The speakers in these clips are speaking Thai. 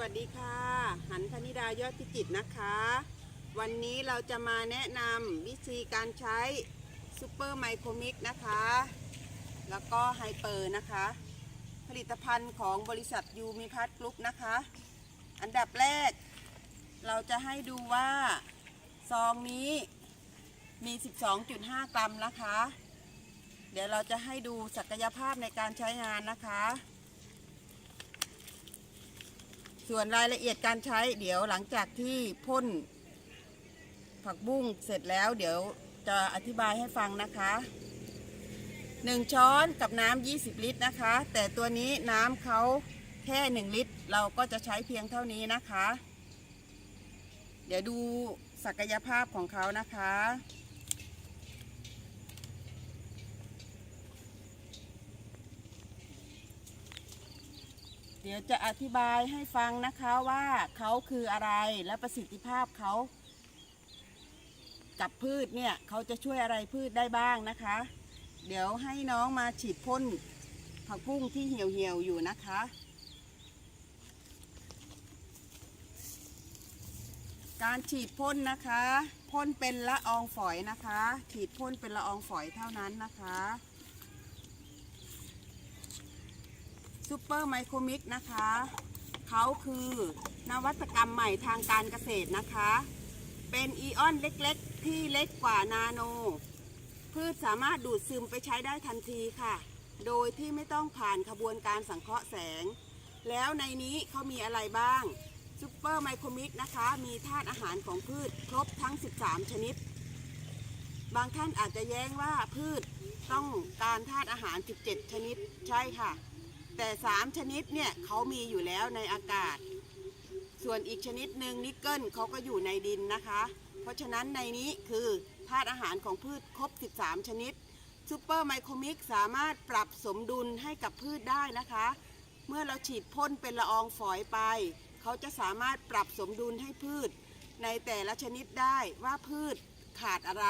วัสดีค่ะ หันพนิดายอดพิจิตนะคะ วันนี้เราจะมาแนะนำวิธีการใช้ซูเปอร์ไมโครมิกนะคะ แล้วก็ไฮเปอร์นะคะ ผลิตภัณฑ์ของบริษัทยูมิพัทกรุ๊ปนะคะ อันดับแรก เราจะให้ดูว่าซองนี้มี 12.5 กรัมนะคะ เดี๋ยวเราจะให้ดูศักยภาพในการใช้งานนะคะ ส่วนรายละเอียดการใช้เดี๋ยวหลังจากที่พ่น ผักบุ้งเสร็จแล้ว เดี๋ยวจะอธิบายให้ฟังนะคะ 1 ช้อนกับน้ำ20 ลิตรนะคะ แต่ตัวนี้น้ำเขาแค่ 1 ลิตร เราก็จะใช้เพียงเท่านี้นะคะ เดี๋ยวดูศักยภาพของเขานะคะ เดี๋ยวจะอธิบายให้ฟังนะคะว่าเขาคืออะไรและประสิทธิภาพเขา กับพืชเนี่ยเขาจะช่วยอะไรพืชได้บ้างนะคะ เดี๋ยวให้น้องมาฉีดพ่นผักบุ้งที่เหี่ยวเหี่ยวๆอยู่นะคะ การฉีดพ่นนะคะ พ่นเป็นละอองฝอยนะคะ ฉีดพ่นเป็นละอองฝอยเท่านั้นนะคะ ซูเปอร์ไมโครมิกนะคะเขาคือนวัตกรรมใหม่ทางการเกษตรนะคะ เป็นอีออนเล็กๆ ที่เล็กกว่านาโน พืชสามารถดูดซึมไปใช้ได้ทันทีค่ะ โดยที่ไม่ต้องผ่านขบวนการสังเคราะห์แสง แล้วในนี้เขามีอะไรบ้างซูเปอร์ไมโครมิกนะคะ มีธาตุอาหารของพืชครบทั้ง 13 ชนิด บางท่านอาจจะแย้งว่าพืชต้องการธาตุอาหาร 17 ชนิดใช่ค่ะ แต่3ชนิดเนี่ยเขามีอยู่แล้วในอากาศ ส่วนอีกชนิดหนึ่งนิกเกิลเขาก็อยู่ในดินนะคะ เพราะฉะนั้นในนี้คือธาตุอาหารของพืชครบ 13 ชนิดซูเปอร์ไมโครมิกสามารถปรับสมดุลให้กับพืชได้นะคะ เมื่อเราฉีดพ่นเป็นละอองฝอยไป เขาจะสามารถปรับสมดุลให้พืช ในแต่ละชนิดได้ว่าพืชขาดอะไร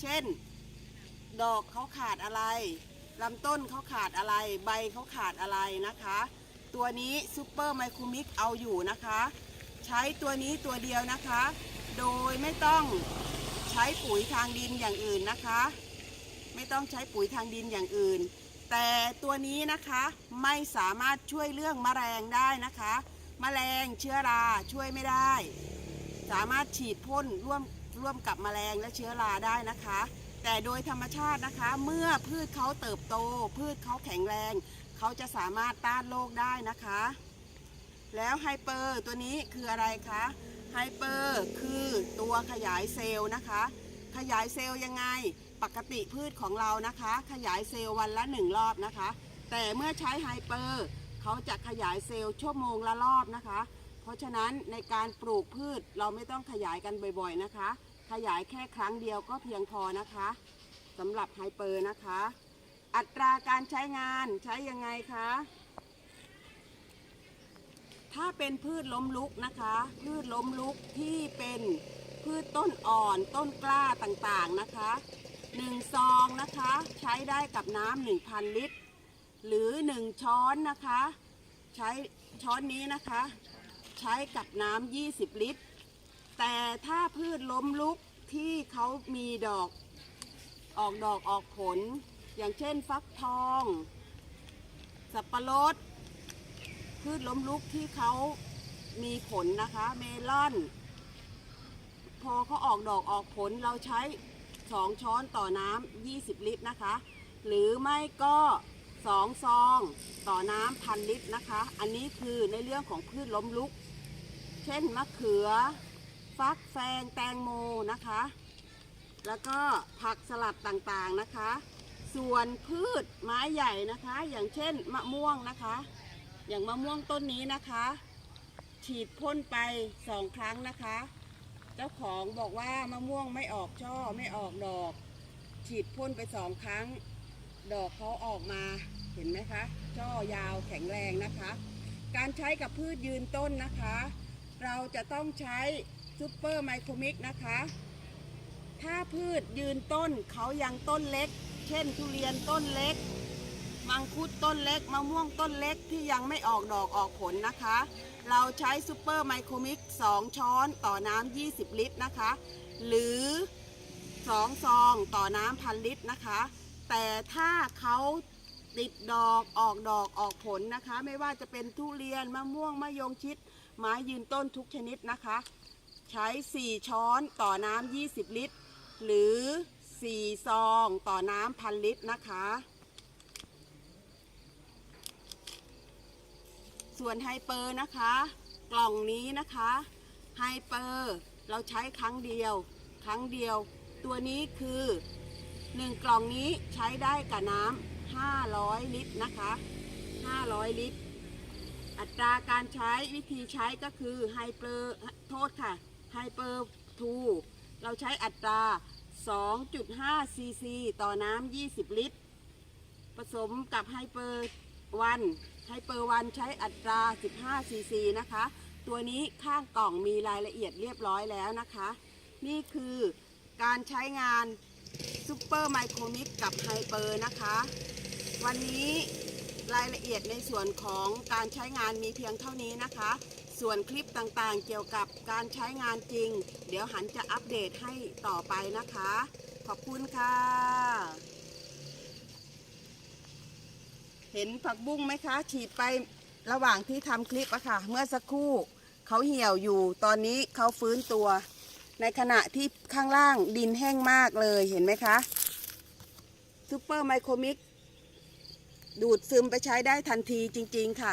เช่น ดอกเขาขาดอะไร ลำต้นเขาขาดอะไร ใบเขาขาดอะไรนะคะ ตัวนี้ซูเปอร์ไมโครมิกเอาอยู่นะคะ ใช้ตัวนี้ตัวเดียวนะคะ โดยไม่ต้องใช้ปุ๋ยทางดินอย่างอื่นนะคะ ไม่ต้องใช้ปุ๋ยทางดินอย่างอื่น แต่ตัวนี้นะคะไม่สามารถช่วยเรื่องแมลงได้นะคะแมลงเชื้อราช่วยไม่ได้ สามารถฉีดพ่นร่วมร่วมกับแมลงและเชื้อราได้นะคะ แต่โดยธรรมชาตินะคะ เมื่อพืชเขาเติบโต พืชเขาแข็งแรง เขาจะสามารถต้านโรคได้นะคะ แล้วไฮเปอร์ตัวนี้คืออะไรคะไฮเปอร์คือตัวขยายเซลล์นะคะ ขยายเซลล์ยังไงปกติพืชของเรานะคะ ขยายเซลล์วันละหนึ่งรอบนะคะ แต่เมื่อใช้ไฮเปอร์เขาจะขยายเซลล์ชั่วโมงละรอบนะคะ เพราะฉะนั้นในการปลูกพืชเราไม่ต้องขยายกันบ่อยๆนะคะ ขยายแค่ครั้งเดียวก็เพียงพอนะคะสำหรับไฮเปอร์นะคะ อัตราการใช้งานใช้ยังไงคะ ถ้าเป็นพืชล้มลุกนะคะ พืชล้มลุกที่เป็นพืชต้นอ่อนต้นกล้าต่างๆนะคะ1ซองนะคะใช้ได้กับน้ำ1,000 ลิตร หรือ 1 ช้อนนะคะ ใช้ช้อนนี้นะคะ ใช้กับน้ำ20 ลิตร แต่ถ้าพืชล้มลุกที่เขามีดอกออกดอกออกผล อย่างเช่นฟักทอง สับปะรด พืชล้มลุกที่เขามีผลนะคะ เมลอน พอเขาออกดอกออกผลเราใช้ 2 ช้อนต่อน้ำ 20 ลิตรนะคะ หรือไม่ก็2ซองต่อน้ำพันลิตรนะคะ อันนี้คือในเรื่องของพืชล้มลุก เช่นมะเขือ ฟักแฟงแตงโมนะคะ แล้วก็ผักสลัดต่างๆนะคะ ส่วนพืชไม้ใหญ่นะคะ อย่างเช่นมะม่วงนะคะ อย่างมะม่วงต้นนี้นะคะ ฉีดพ่นไปสองครั้งนะคะ เจ้าของบอกว่ามะม่วงไม่ออกช่อไม่ออกดอก ฉีดพ่นไปสองครั้ง ดอกเขาออกมาเห็นไหมคะช่อยาวแข็งแรงนะคะ การใช้กับพืชยืนต้นนะคะ เราจะต้องใช้ ซูเปอร์ไมโครมิกนะคะ ถ้าพืชยืนต้นเขายังต้นเล็ก เช่นทุเรียนต้นเล็ก มังคุดต้นเล็ก มะม่วงต้นเล็กที่ยังไม่ออกดอกออกผลนะคะ เราใช้ซูเปอร์ไมโครมิก 2 ช้อนต่อน้ำ20 ลิตรนะคะ หรือ 2 ซองต่อน้ำพันลิตรนะคะ แต่ถ้าเขาติดดอกออกดอกออกผลนะคะ ไม่ว่าจะเป็นทุเรียนมะม่วงมะยงชิดไม้ยืนต้นทุกชนิดนะคะ ใช้ 4 ช้อนต่อน้ำ 20 ลิตร หรือ 4 ซองต่อน้ำพันลิตรนะคะ ส่วนไฮเปอร์นะคะ กล่องนี้นะคะไฮเปอร์เราใช้ครั้งเดียว ครั้งเดียว ตัวนี้คือ 1 กล่องนี้ใช้ได้กับน้ำ500 ลิตรนะคะ 500 ลิตรอัตราการใช้วิธีใช้ก็คือไฮเปอร์โทษค่ะ ไฮเปอร์ทูเราใช้อัตรา 2.5 ซีซี ต่อน้ำ 20 ลิตร ผสมกับไฮเปอร์วันไฮเปอร์วันใช้อัตรา 15 ซีซีนะคะ ตัวนี้ข้างกล่องมีรายละเอียดเรียบร้อยแล้วนะคะ นี่คือการใช้งานซูเปอร์ไมโครมิกกับไฮเปอร์นะคะ วันนี้รายละเอียดในส่วนของการใช้งานมีเพียงเท่านี้นะคะ ส่วนคลิปต่างๆ เกี่ยวกับการใช้งานจริง เดี๋ยวหันจะอัปเดตให้ต่อไปนะคะ ขอบคุณค่ะ เห็นผักบุ้งไหมคะ ฉีดไประหว่างที่ทำคลิปอะค่ะ เมื่อสักครู่เขาเหี่ยวอยู่ ตอนนี้เขาฟื้นตัว ในขณะที่ข้างล่างดินแห้งมากเลยเห็นไหมคะซูเปอร์ไมโครมิกดูดซึมไปใช้ได้ทันทีจริง ๆ ค่ะ